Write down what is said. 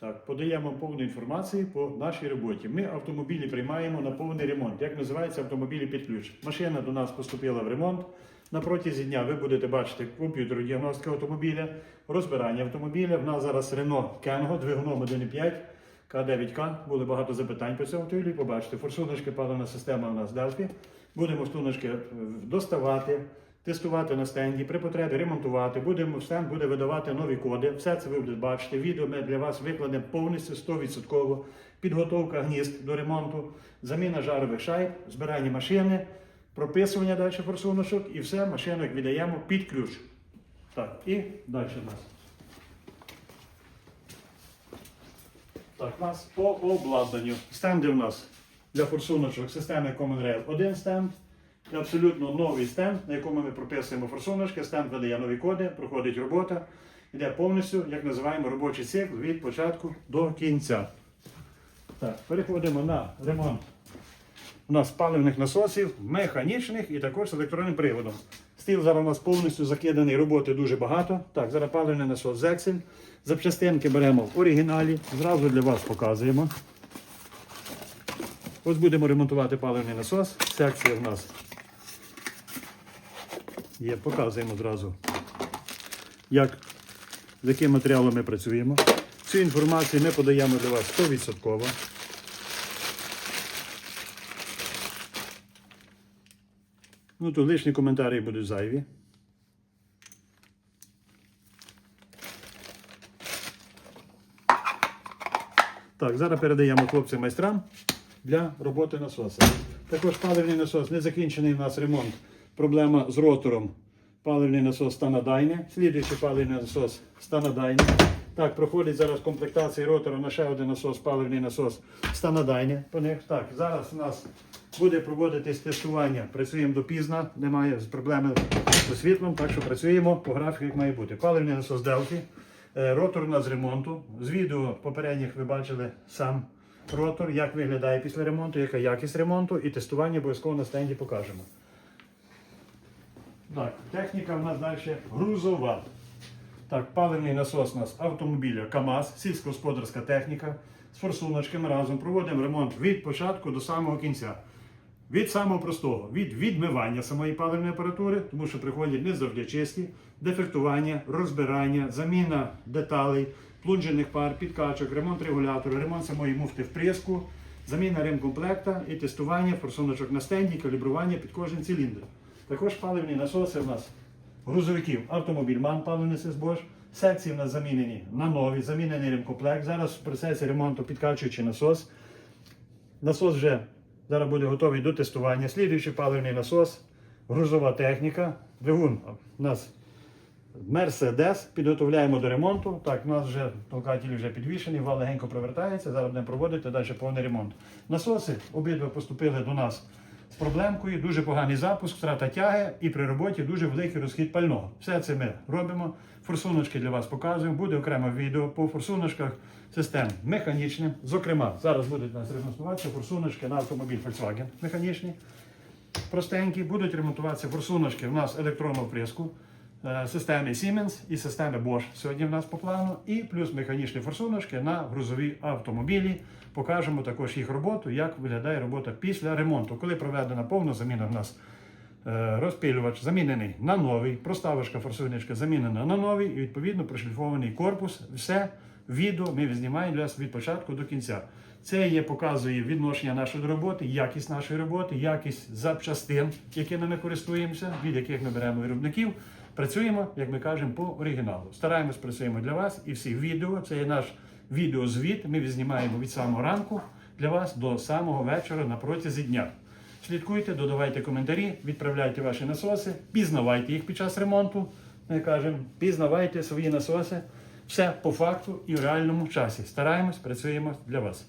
Так, подаємо повну інформацію по нашій роботі. Ми автомобілі приймаємо на повний ремонт. Як називається автомобілі під ключ? Машина до нас поступила в ремонт. На протязі дня ви будете бачити комп'ютеру діагностики автомобіля, розбирання автомобіля. В нас зараз Renault Kengo, двигуном 1.5, К9К. Були багато запитань по цьому автомобілі. Побачите, форсуночки, паливна система у нас Delphi. Будемо штуночки е, доставати, тестувати на стенді, при потребі ремонтувати. Будемо стенд буде видавати нові коди. Все це ви будете бачити. Відео ми для вас викладемо повністю 100%. Підготовка гнізд до ремонту, заміна жарових шайб, збирання машини, прописування далі форсуночок і все, машинок віддаємо під ключ. Так, і далі в нас. Так, у нас по обладнанню. Стенди в нас для форсуночок системи Common Rail один стенд. Абсолютно новий стенд, на якому ми прописуємо форсуночки. Стенд видає нові коди, проходить робота. Йде повністю, як називаємо, робочий цикл від початку до кінця. Так, переходимо на ремонт. У нас паливних насосів, механічних і також з електронним приводом. Стіл зараз у нас повністю закиданий, роботи дуже багато. Так, зараз паливний насос Зексель. Запчастинки беремо в оригіналі. Зразу для вас показуємо. Ось будемо ремонтувати паливний насос. Секція в нас є. Показуємо зразу, як, з яким матеріалом ми працюємо. Цю інформацію ми подаємо для вас 100%. Ну, тут лишні коментарі будуть зайві. Так, зараз передаємо хлопцям майстрам для роботи насоса. Також паливний насос не закінчений у нас ремонт. Проблема з ротором. Паливний насос Станадайне. Слідуючий паливний насос Станадайне. Так, проходить зараз комплектація ротора на ще один насос, паливний насос Станадайне. Так, зараз у нас буде проводитись тестування. Працюємо допізно, немає проблеми з світлом, так що працюємо по графіку, як має бути. Паливний насос Делфі. Е, Ротор у нас з ремонту. З відео попередніх ви бачили сам ротор, як виглядає після ремонту, яка якість ремонту і тестування обов'язково на стенді покажемо. Так, техніка в нас далі грузова. Так, паливний насос у нас автомобіля КАМАЗ, сільськогосподарська техніка з форсуночками разом. Проводимо ремонт від початку до самого кінця. Від самого простого, від відмивання самої паливної апаратури, тому що приходять не завжди чисті, дефектування, розбирання, заміна деталей, плунжених пар, підкачок, ремонт регулятора, ремонт самої муфти вприску, заміна ремкомплекта і тестування форсуночок на стенді, калібрування під кожен циліндр. Також паливні насоси у нас грузовиків автомобіль МАН паливний СБОЖ. Секції в нас замінені на нові, замінений ремкомплект. Зараз в процесі ремонту підкачуючий насос. Насос вже зараз буде готовий до тестування. Слідуючий паливний насос, грузова техніка, двигун у нас Мерседес. Підготовляємо до ремонту. Так, у нас вже толкателі вже підвішені, вал легенько провертається. Зараз будемо проводити далі повний ремонт. Насоси обидва поступили до нас з проблемкою, дуже поганий запуск, втрата тяги і при роботі дуже великий розхід пального. Все це ми робимо. Форсуночки для вас показуємо. Буде окремо відео по форсуночках систем механічним. Зокрема, зараз будуть у нас ремонтуватися форсуночки на автомобіль Volkswagen механічні. Простенькі, будуть ремонтуватися форсуночки у нас електронного вприску, е, системи Siemens і системи Bosch сьогодні в нас по плану. І плюс механічні форсуночки на грузові автомобілі. Покажемо також їх роботу, як виглядає робота після ремонту. Коли проведена повна заміна в нас е, розпилювач замінений на новий, проставочка форсунечка замінена на новий і відповідно прошліфований корпус. Все відео ми знімаємо для вас від початку до кінця. Це є, показує відношення нашої роботи, якість нашої роботи, якість запчастин, якими ми користуємося, від яких ми беремо виробників. Працюємо, як ми кажемо, по оригіналу. Стараємось працюємо для вас і всіх відео. Це є наш відеозвіт. Ми знімаємо від самого ранку для вас до самого вечора на протязі дня. Слідкуйте, додавайте коментарі, відправляйте ваші насоси, пізнавайте їх під час ремонту. Ми кажемо, пізнавайте свої насоси. Все по факту і в реальному часі. Стараємось, працюємо для вас.